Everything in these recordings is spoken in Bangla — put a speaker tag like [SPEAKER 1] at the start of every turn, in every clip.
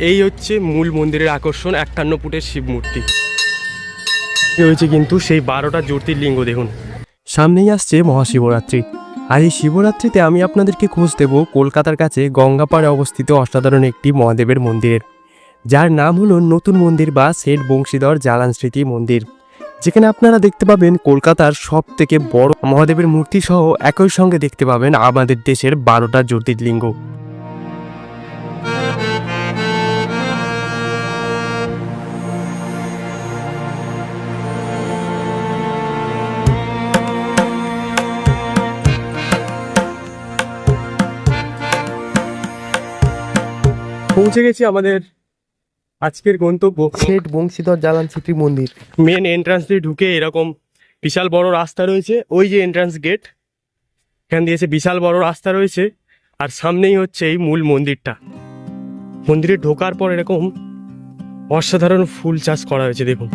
[SPEAKER 1] এই হচ্ছে মূল মন্দিরের আকর্ষণ একান্ন ফুটের শিব মূর্তি। হয়েছে কিন্তু সেই বারোটা জ্যোতির্লিঙ্গ দেখুন। সামনেই আসছে মহাশিবরাত্রি। আর এই শিবরাত্রিতে আমি আপনাদেরকে খোঁজ দেব কলকাতার কাছে গঙ্গাপাড়ে অবস্থিত অসাধারণ একটি মহাদেবের মন্দিরের। যার নাম হলো নতুন মন্দির বা শেঠ বংশীধর জালান স্মৃতি মন্দির। যেখানে আপনারা দেখতে পাবেন কলকাতার সব থেকে বড় মহাদেবের মূর্তি সহ একই সঙ্গে দেখতে পাবেন আমাদের দেশের বারোটা জ্যোতির্লিঙ্গ। পৌঁছে গেছি আমাদের আজকের গন্তব্য।
[SPEAKER 2] শেঠ বংশীধর জালান সিটি মন্দির।
[SPEAKER 1] মেন এন্ট্রান্স দিয়ে ঢুকে এরকম বিশাল বড় রাস্তা রয়েছে। ওই যে এন্ট্রান্স গেট এখান দিয়ে বিশাল বড় রাস্তা রয়েছে। আর সামনেই হচ্ছে এই মূল মন্দিরটা। মন্দিরে ঢোকার পর এরকম অসাধারণ ফুল চাষ করা হয়েছে দেখুন।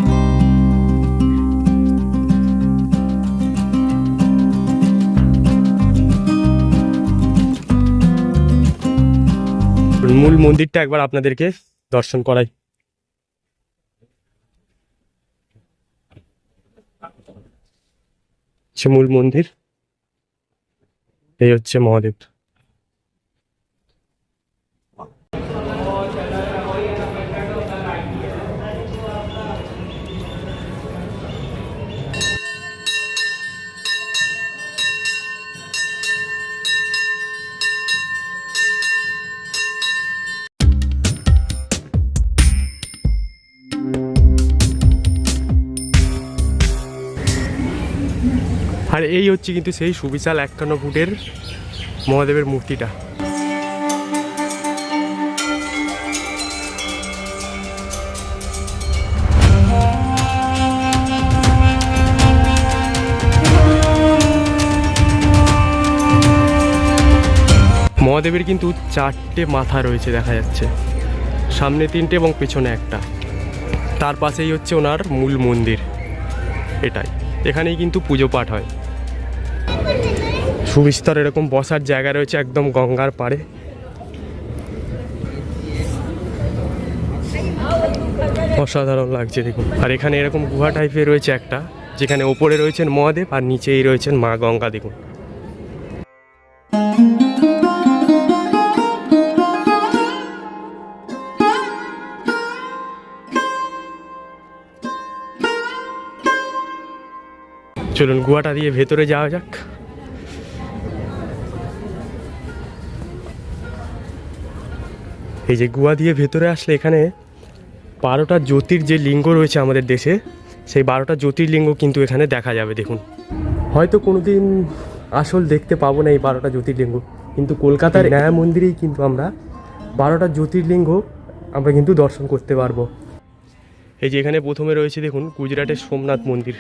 [SPEAKER 1] মূল মন্দিরটা একবার আপনাদেরকে দর্শন করাই। হচ্ছে মূল মন্দির। এই হচ্ছে মহাদেব আর এই হচ্ছে কিন্তু সেই সুবিশাল একান্ন ফুটের মহাদেবের মূর্তিটা। মহাদেবের কিন্তু চারটে মাথা রয়েছে দেখা যাচ্ছে। সামনে তিনটে এবং পেছনে একটা। তার পাশেই হচ্ছে ওনার মূল মন্দির। এটাই। এখানেই কিন্তু পুজো পাঠ হয়। সুবিস্তর এরকম বসার জায়গা রয়েছে একদম গঙ্গার পাড়ে। অসাধারণ লাগছে দেখুন। আর এখানে এরকম গুহা টাইপের রয়েছে একটা, যেখানে ওপরে রয়েছেন মহাদেব আর নিচেই রয়েছেন মা গঙ্গা, দেখুন। চলুন গুহাটা দিয়ে ভেতরে যাওয়া যাক। এই যে গুয়া দিয়ে ভেতরে আসলে এখানে বারোটা জ্যোতির যে লিঙ্গ রয়েছে আমাদের দেশে, সেই বারোটা জ্যোতির্লিঙ্গ কিন্তু এখানে দেখা যাবে, দেখুন। হয়তো কোনোদিন আসল দেখতে পাবো না এই বারোটা জ্যোতির্লিঙ্গ কিন্তু কলকাতার ন্যায় মন্দিরেই কিন্তু আমরা বারোটা জ্যোতির্লিঙ্গ আমরা কিন্তু দর্শন করতে পারব। এই যে এখানে প্রথমে রয়েছে, দেখুন, গুজরাটের সোমনাথ মন্দির।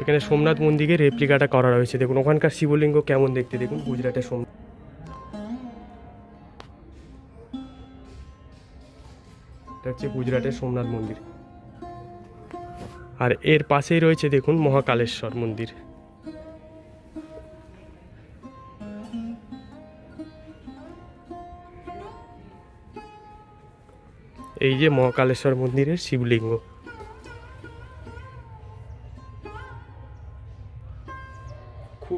[SPEAKER 1] এখানে সোমনাথ মন্দিরে রেপ্লিকাটা করা রয়েছে। দেখুন, ওখানকার শিবলিঙ্গ কেমন দেখতে? দেখুন, গুজরাটের সোম এটা হচ্ছে গুজরাটের সোমনাথ মন্দির। আর এর পাশেই রয়েছে, দেখুন, মহাকালেশ্বর মন্দির। এই যে মহাকালেশ্বর মন্দিরের শিবলিঙ্গ।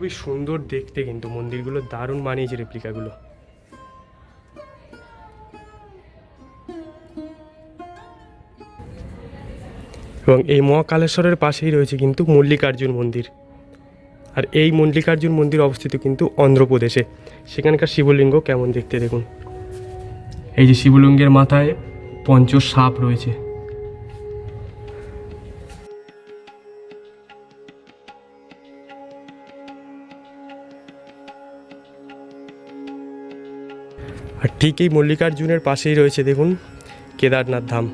[SPEAKER 1] খুবই সুন্দর দেখতে কিন্তু। মন্দিরগুলো দারুণ বানিয়েছে রেপ্লিকাগুলো। এবং এই মহাকালেশ্বরের পাশেই রয়েছে কিন্তু মল্লিকার্জুন মন্দির। আর এই মল্লিকার্জুন মন্দির অবস্থিত কিন্তু অন্ধ্রপ্রদেশে। সেখানকার শিবলিঙ্গ কেমন দেখতে দেখুন। এই যে শিবলিঙ্গের মাথায় পঞ্চ সাপ রয়েছে। আর ঠিক এই মল্লিকার্জুনের পাশেই রয়েছে, দেখুন, কেদারনাথ ধাম।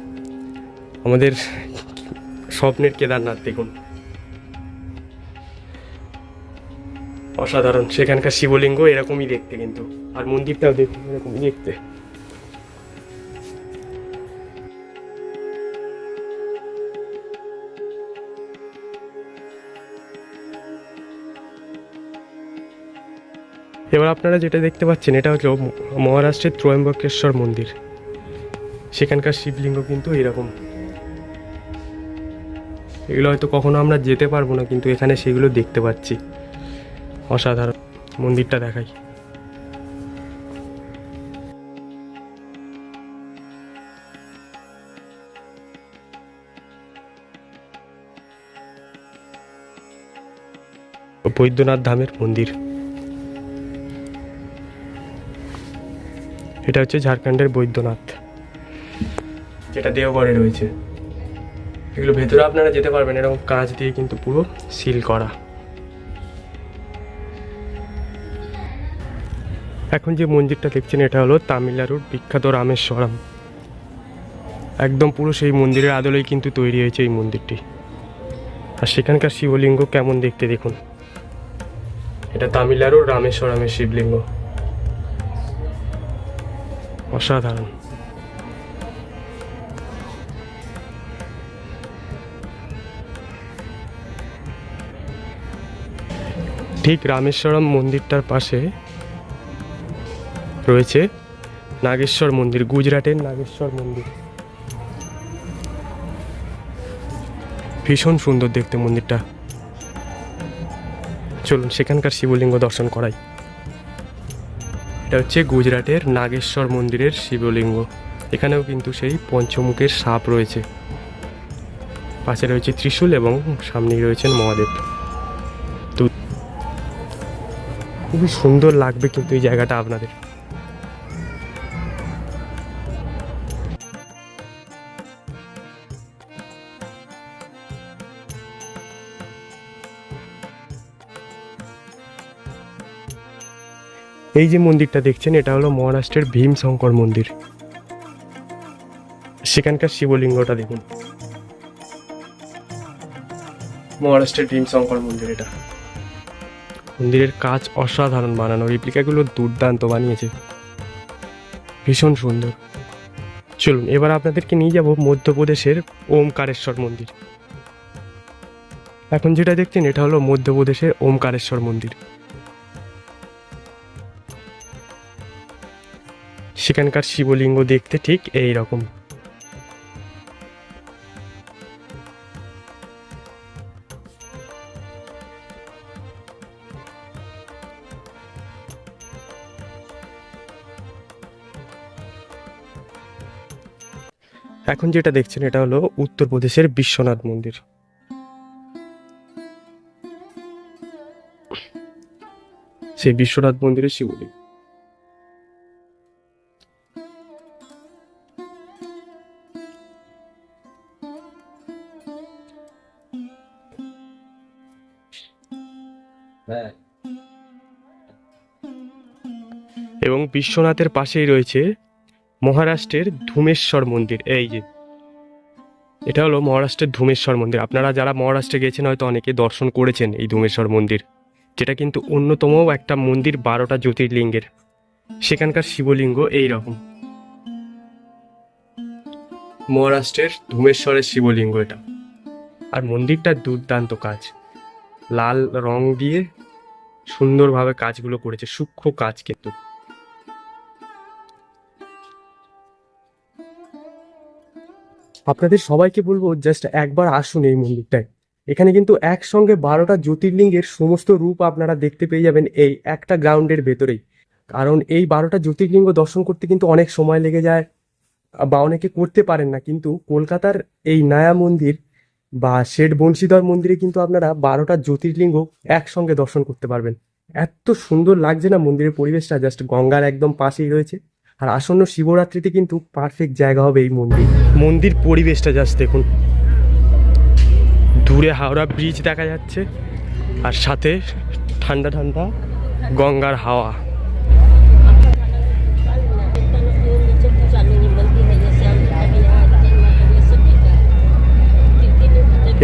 [SPEAKER 1] আমাদের স্বপ্নের কেদারনাথ, দেখুন। অসাধারণ, সেখানকার শিবলিঙ্গ এরকমই দেখতে কিন্তু। আর মন্দিরটাও দেখুন, এরকমই দেখতে। এবার আপনারা যেটা দেখতে পাচ্ছেন, এটা ম- মহারাষ্ট্রের ত্রয়ম্বকেশ্বর মন্দির। সেখানকার শিবলিঙ্গ কিন্তু এরকম। এগুলো হয়তো কখনো আমরা যেতে পারব না, কিন্তু এখানে সেগুলো দেখতে পাচ্ছি। অসাধারণ। মন্দিরটা দেখাই। বৈদ্যনাথ ধামের মন্দির। এটা হচ্ছে ঝাড়খণ্ডের বৈদ্যনাথ। যেটা দেওগড়ে রয়েছে। এগুলো ভেতরে আপনারা যেতে পারবেন, এরকম কাঁচ দিয়ে কিন্তু পুরো সিল করা। এখন যে মন্দিরটা দেখছেন, এটা হলো তামিলনাড়ুর বিখ্যাত রামেশ্বরম। একদম পুরো সেই মন্দিরের আদলেই কিন্তু তৈরি হয়েছে এই মন্দিরটি। আর সেখানকার শিবলিঙ্গ কেমন দেখতে দেখুন। এটা তামিলনাড়ুর রামেশ্বরমের শিবলিঙ্গ। অসাধারণ। ঠিক রামেশ্বরম মন্দিরটার পাশে রয়েছে নাগেশ্বর মন্দির, গুজরাটের নাগেশ্বর মন্দির। ভীষণ সুন্দর দেখতে মন্দিরটা। চলুন, সেখানকার শিবলিঙ্গ দর্শন করাই। এটা হচ্ছে গুজরাটের নাগেশ্বর মন্দিরের শিবলিঙ্গ। এখানেও কিন্তু সেই পঞ্চমুখের সাপ রয়েছে। পাশে রয়েছে ত্রিশূল এবং সামনেই রয়েছেন মহাদেব। তো খুবই সুন্দর লাগবে কিন্তু এই জায়গাটা আপনাদের। এই যে মন্দিরটা দেখছেন, এটা হলো মহারাষ্ট্রের ভীম শঙ্কর মন্দির। সেখানকার শিবলিঙ্গটা দেখুন। মহারাষ্ট্রের ভীম শঙ্কর মন্দির এটা। মন্দিরের কাজ অসাধারণ বানানো রিপ্লিকাগুলো দুর্দান্ত বানিয়েছে। ভীষণ সুন্দর। চলুন, এবার আপনাদেরকে নিয়ে যাব মধ্যপ্রদেশের ওমকারেশ্বর মন্দির। এখন যেটা দেখছেন, এটা হলো মধ্যপ্রদেশের ওমকারেশ্বর মন্দির। সেখানকার শিবলিঙ্গ দেখতে ঠিক এই রকম। এখন যেটা দেখছেন, এটা হলো উত্তরপ্রদেশের বিশ্বনাথ মন্দির। সেই বিশ্বনাথ মন্দিরের শিবলিঙ্গ। এবং বিশ্বনাথের পাশেই রয়েছে মহারাষ্ট্রের ধুমেশ্বর মন্দির। এই যে, এটা হলো মহারাষ্ট্রের ধুমেশ্বর মন্দির। আপনারা যারা মহারাষ্ট্রে গেছেন হয়তো অনেকে দর্শন করেছেন এই ধুমেশ্বর মন্দির, যেটা কিন্তু অন্যতম একটা মন্দির বারোটা জ্যোতির্লিঙ্গের। সেখানকার শিবলিঙ্গ এই রকম মহারাষ্ট্রের ধুমেশ্বরের শিবলিঙ্গ এটা। আর মন্দিরটা দুর্দান্ত কাজ। লাল রং দিয়ে সুন্দরভাবে কাজগুলো করেছে, সূক্ষ্ম কাজ কিন্তু। আপনাদের সবাইকে বলব জাস্ট একবার আসুন এই মন্দিরটায়। এখানে কিন্তু একসঙ্গে বারোটা জ্যোতির্লিঙ্গের সমস্ত রূপ আপনারা দেখতে পেয়ে যাবেন এই একটা গ্রাউন্ডের ভেতরেই। কারণ এই বারোটা জ্যোতির্লিঙ্গ দর্শন করতে কিন্তু অনেক সময় লেগে যায়, বা অনেকে করতে পারেন না, কিন্তু কলকাতার এই নয়া মন্দির বা শেঠ বংশীধর মন্দিরে কিন্তু আপনারা বারোটা জ্যোতির্লিঙ্গ একসঙ্গে দর্শন করতে পারবেন। এত সুন্দর লাগছে না মন্দিরের পরিবেশটা জাস্ট গঙ্গার একদম পাশেই রয়েছে। আর আসন্ন শিবরাত্রিতে কিন্তু পারফেক্ট জায়গা হবে এই মন্দির। মন্দির পরিবেশটা জাস্ট দেখুন। দূরে হাওড়া ব্রিজ দেখা যাচ্ছে। আর সাথে ঠান্ডা ঠান্ডা গঙ্গার হাওয়া।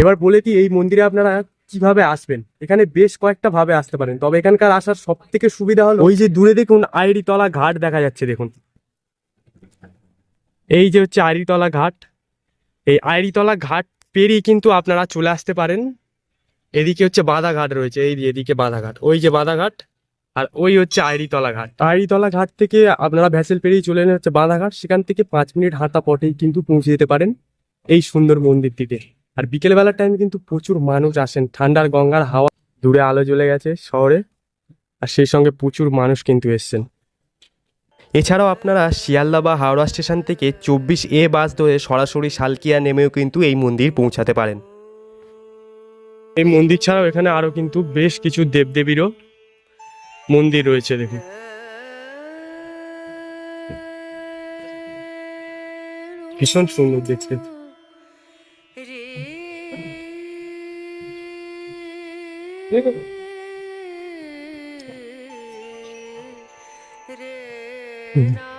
[SPEAKER 1] এবার বলে দিই, এই মন্দিরে আপনারা কীভাবে আসবেন? এখানে বেশ কয়েকটা ভাবে আসতে পারেন। তবে এখানকার আসার সব থেকে সুবিধা হলো, ওই যে দূরে দেখুন আইরিতলা ঘাট দেখা যাচ্ছে দেখুন। এই যে হচ্ছে আইরিতলা ঘাট। এই আইরিতলা ঘাট পেরিয়ে কিন্তু আপনারা চলে আসতে পারেন। এদিকে হচ্ছে বাঁধা ঘাট রয়েছে, এই এদিকে বাঁধা ঘাট, ওই যে বাঁধা ঘাট, আর ওই হচ্ছে আইরিতলা ঘাট। আইরিতলা ঘাট থেকে আপনারা ভ্যাসেল পেরিয়ে চলে এলেন হচ্ছে বাঁধাঘাট সেখান থেকে পাঁচ মিনিট হাঁটা পথেই কিন্তু পৌঁছে যেতে পারেন এই সুন্দর মন্দিরটিতে। আর বিকেলবেলার টাইমে কিন্তু প্রচুর মানুষ আসেন। ঠান্ডার গঙ্গার হাওয়া দূরে আলো জ্বলে গেছে শহরে। আর সেই সঙ্গে প্রচুর মানুষ কিন্তু এসছেন। এছাড়াও আপনারা শিয়ালদা বা হাওড়া স্টেশন থেকে চব্বিশ এ বাস ধরে সরাসরি শালকিয়া নেমেও কিন্তু এই মন্দির পৌঁছাতে পারেন। এই মন্দির ছাড়াও এখানে আরও কিন্তু বেশ কিছু দেবদেবীরও মন্দির রয়েছে, দেখুন। ভীষণ সুন্দর দেখতে।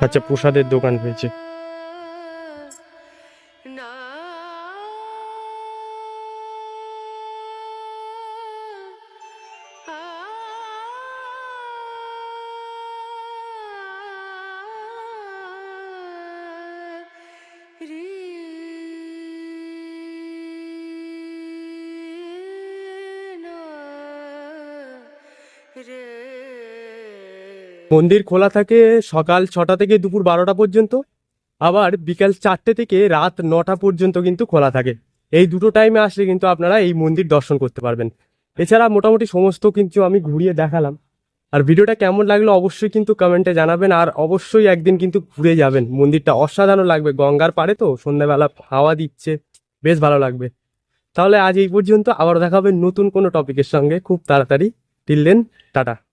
[SPEAKER 1] আচ্ছা প্রসাদের দোকান রয়েছে মন্দির খোলা থাকে সকাল ছটা থেকে দুপুর বারোটা পর্যন্ত। আবার বিকাল চারটে থেকে রাত নটা পর্যন্ত কিন্তু খোলা থাকে। এই দুটো টাইমে আসলে কিন্তু আপনারা এই মন্দির দর্শন করতে পারবেন। এছাড়া মোটামুটি সমস্ত কিন্তু আমি ঘুরিয়ে দেখালাম। আর ভিডিওটা কেমন লাগল অবশ্যই কিন্তু কমেন্টে জানাবেন। আর অবশ্যই একদিন কিন্তু ঘুরে যাবেন। মন্দিরটা অসাধারণ লাগবে। গঙ্গার পাড়ে তো সন্ধ্যাবেলা হাওয়া দিচ্ছে। বেশ ভালো লাগবে। তাহলে আজ এই পর্যন্ত। আবার দেখা হবে নতুন কোনো টপিকের সঙ্গে। খুব তাড়াতাড়ি। Till then, tata.